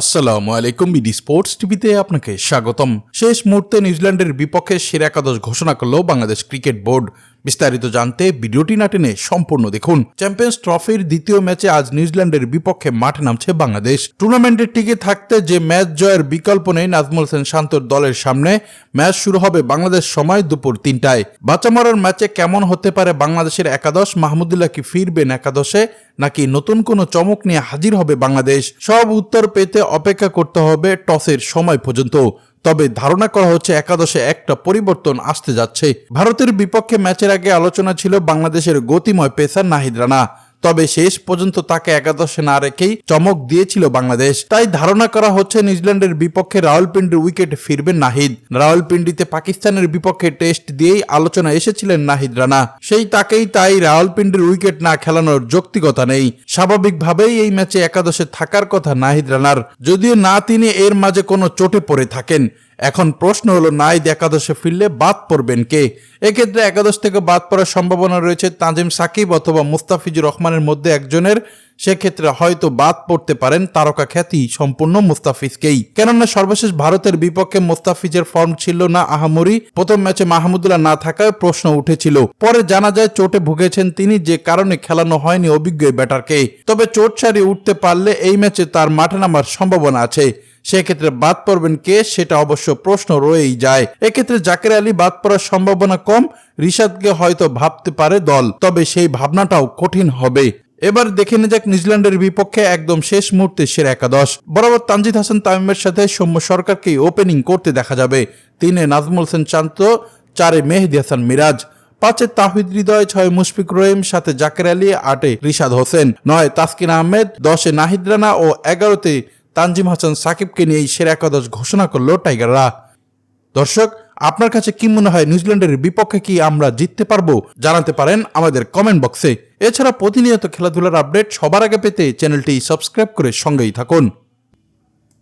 আসসালামু আলাইকুম BD sports টিভিতে আপনাকে স্বাগতম। শেষ মুহূর্তে নিউজিল্যান্ডের বিপক্ষে সেরা একাদশ ঘোষণা করল বাংলাদেশ ক্রিকেট বোর্ড। বিস্তারিত জানতে ভিডিওটি না টেনে সম্পূর্ণ দেখুন। চ্যাম্পিয়ন্স ট্রফির দ্বিতীয় ম্যাচে আজ নিউজিল্যান্ডের বিপক্ষে মাঠে নামছে বাংলাদেশ। টুর্নামেন্টের টিকে থাকতে যে ম্যাচ জয়ের বিকল্প নেই নাজমুল হোসেন শান্তর দলের সামনে, ম্যাচ শুরু হবে বাংলাদেশ সময় দুপুর তিনটায়। বাচ্চামারার ম্যাচে কেমন হতে পারে বাংলাদেশের একাদশ? মাহমুদুল্লাহ কি ফিরবেন একাদশে? নাকি নতুন কোনো চমক নিয়ে হাজির হবে বাংলাদেশ? সব উত্তর পেতে অপেক্ষা করতে হবে টসের সময় পর্যন্ত। তবে ধারণা করা হচ্ছে একাদশে একটা পরিবর্তন আসতে যাচ্ছে। ভারতের বিপক্ষে ম্যাচের আগে আলোচনা ছিল বাংলাদেশের গতিময় পেসার নাহিদ রানা। তবে শেষ পর্যন্ত তাকে একাদশে না রেখেই চমক দিয়েছিল বাংলাদেশ। তাই ধারণা করা হচ্ছে নিউজিল্যান্ডের বিপক্ষে রাহুলপিন্ডির উইকেটে ফিরবেন নাহিদ। রাহুলপিন্ডিতে পাকিস্তানের বিপক্ষে টেস্ট দিয়েই আলোচনা এসেছিলেন নাহিদ রানা। সেই তাকেই তাই রাহুলপিন্ডির উইকেট না খেলানোর যৌক্তিকতা নেই। স্বাভাবিকভাবেই এই ম্যাচে একাদশে থাকার কথা নাহিদ রানার। যদিও না তিনি এর মাঝে কোনো চোটে পড়ে থাকেন এখন প্রশ্ন হলো, নাইদ একাদশে ফিরলে বাদ পড়বেন কে? এক্ষেত্রে একাদশ থেকে বাদ পড়ার সম্ভাবনা রয়েছে তাজিম সাকিব অথবা মুস্তাফিজুর রহমানের মধ্যে একজনের। সেক্ষেত্রে হয়তো বাদ পড়তে পারেন তারকা খ্যাতি সম্পূর্ণ মুস্তাফিজকেই। কেননা সর্বশেষ ভারতের বিপক্ষে মুস্তাফিজের ফর্ম ছিল না আহামরি। প্রথম ম্যাচে মাহমুদুল্লাহ না থাকায় প্রশ্ন উঠেছিল। পরে জানা যায় চোটে ভুগেছেন তিনি, যে কারণে খেলানো হয়নি অভিজ্ঞ ব্যাটারকে। তবে চোট সারিয়ে উঠতে পারলে এই ম্যাচে তার মাঠে নামার সম্ভাবনা আছে। সেক্ষেত্রে বাদ পড়বেন কে? সেটা অবশ্য প্রশ্ন রয়েই যায়। এক্ষেত্রে জাকের আলী বাদ পড়ার সম্ভাবনা কম। রিশাদকে হয়তো ভাবতে পারে দল, তবে সেই ভাবনাটাও কঠিন হবে। এবার দেখে নে যাক নিউজিল্যান্ডের বিপক্ষে একদম শেষ মুহূর্তে সেরা একাদশ। বরাবর তানজিদ হাসান তামিমের সাথে সৌম্য সরকারকে ওপেনিং করতে দেখা যাবে। তিনে নাজমুল হোসেন চান্ত চারে মেহেদি হাসান মিরাজ। পাঁচে তাহিদ হৃদয়, ছয় মুশফিক রহিম সাথে জাকের আলী, আটে রিশাদ হোসেন। নয় তাসকিন আহমেদ, দশে নাহিদ রানা ও এগারোতে তানজিম হাসান সাকিবকে নিয়ে এই সেরা একাদশ ঘোষণা করল টাইগাররা। দর্শক, আপনার কাছে কি মনে হয়, নিউজিল্যান্ডের বিপক্ষে কি আমরা জিততে পারব? জানাতে পারেন আমাদের কমেন্ট বক্সে। এছাড়া প্রতিনিয়ত খেলাধুলার আপডেট সবার আগে পেতে চ্যানেলটি সাবস্ক্রাইব করে সঙ্গেই থাকুন।